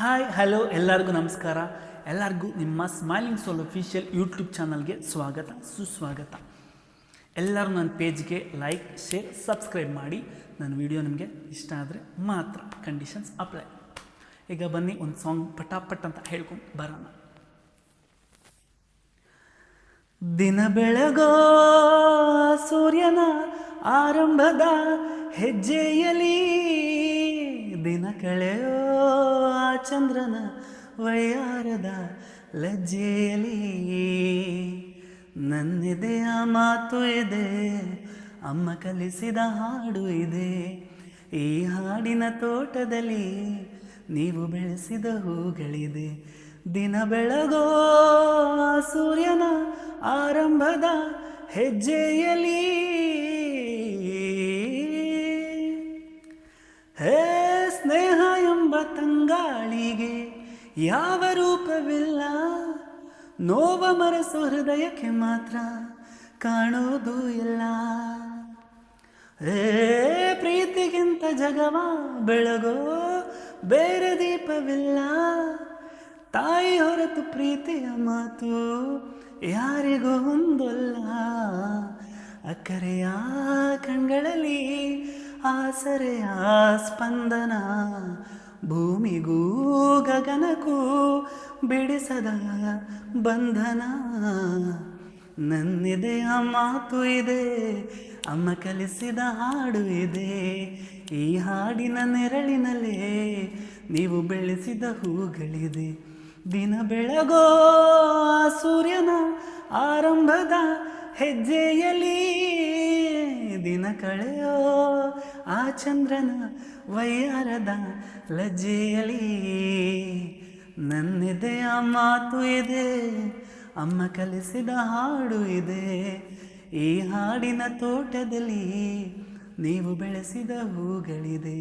Hi hello ಎಲ್ಲರಿಗೂ ನಮಸ್ಕಾರ. ಎಲ್ಲರಿಗೂ ನಿಮ್ಮ ಸ್ಮೈಲಿಂಗ್ ಸೋಲ್ ಅಫಿಷಿಯಲ್ ಯೂಟ್ಯೂಬ್ ಚಾನಲ್ಗೆ ಸ್ವಾಗತ, ಸುಸ್ವಾಗತ. ಎಲ್ಲರೂ ನನ್ನ ಪೇಜ್ಗೆ ಲೈಕ್ ಶೇರ್ ಸಬ್ಸ್ಕ್ರೈಬ್ ಮಾಡಿ. ನನ್ನ ವಿಡಿಯೋ ನಿಮಗೆ ಇಷ್ಟ ಆದರೆ ಮಾತ್ರ ಕಂಡೀಷನ್ಸ್ ಅಪ್ಲೈ ಈಗ ಬನ್ನಿ ಒಂದು ಸಾಂಗ್ ಪಟಾಪಟ್ ಅಂತ ಹೇಳ್ಕೊಂಡು ಬರೋಣ. ದಿನ ಬೆಳಗೋ ಸೂರ್ಯನ ಆರಂಭದ ಹೆಜ್ಜೆಯಲಿ ದಿನ ಕಳೆಯೋ ಆ ಚಂದ್ರನ ವಯ್ಯಾರದ ನನ್ನಿದೆ, ಆ ಮಾತು ಇದೆ, ಅಮ್ಮ ಕಲಿಸಿದ ಹಾಡು ಇದೆ. ಈ ಹಾಡಿನ ತೋಟದಲ್ಲಿ ನೀವು ಬೆಳೆಸಿದ ಹೂಗಳಿದೆ. ದಿನ ಬೆಳಗೋ ಸೂರ್ಯನ ಆರಂಭದ ಹೆಜ್ಜೆಯಲಿ ತಂಗಾಳಿಗೆ ಯಾವ ರೂಪವಿಲ್ಲ? ನೋವ ಮರಸು ಹೃದಯಕ್ಕೆ ಮಾತ್ರ ಕಾಣೋದು ಇಲ್ಲ. ಏ ಪ್ರೀತಿಗಿಂತ ಜಗವ ಬೆಳಗೋ ಬೇರೆ ದೀಪವಿಲ್ಲ. ತಾಯಿ ಹೊರತು ಪ್ರೀತಿಯ ಮಾತು ಯಾರಿಗೂ ಹೊಂದಲ್ಲ ಅಕ್ಕರೆಯ ಕಣ್ಗಳಲ್ಲಿ ಆಸರೆಯ ಸ್ಪಂದನ ಭೂಮಿಗೂ ಗಗನಕ್ಕೂ ಬಿಡಿಸದ ಬಂಧನ. ನನ್ನಿದೆಯ ಮಾತು ಇದೆ, ಅಮ್ಮ ಕಲಿಸಿದ ಹಾಡು ಇದೆ. ಈ ಹಾಡಿನ ನೆರಳಿನಲ್ಲೇ ನೀವು ಬೆಳೆಸಿದ ಹೂಗಳಿದೆ. ದಿನ ಬೆಳಗೋ ಸೂರ್ಯನ ಆರಂಭದ ಹೆಜ್ಜೆಯಲಿ ದಿನ ಕಳೆಯೋ ಆ ಚಂದ್ರನ ವೈಯಾರದ ಲಜ್ಜೆಯಲಿ ಆ ಮಾತು ಇದೆ, ಅಮ್ಮ ಕಲಿಸಿದ ಹಾಡು ಇದೆ. ಈ ಹಾಡಿನ ತೋಟದಲ್ಲಿ ನೀವು ಬೆಳೆಸಿದ ಹೂಗಳಿದೆ.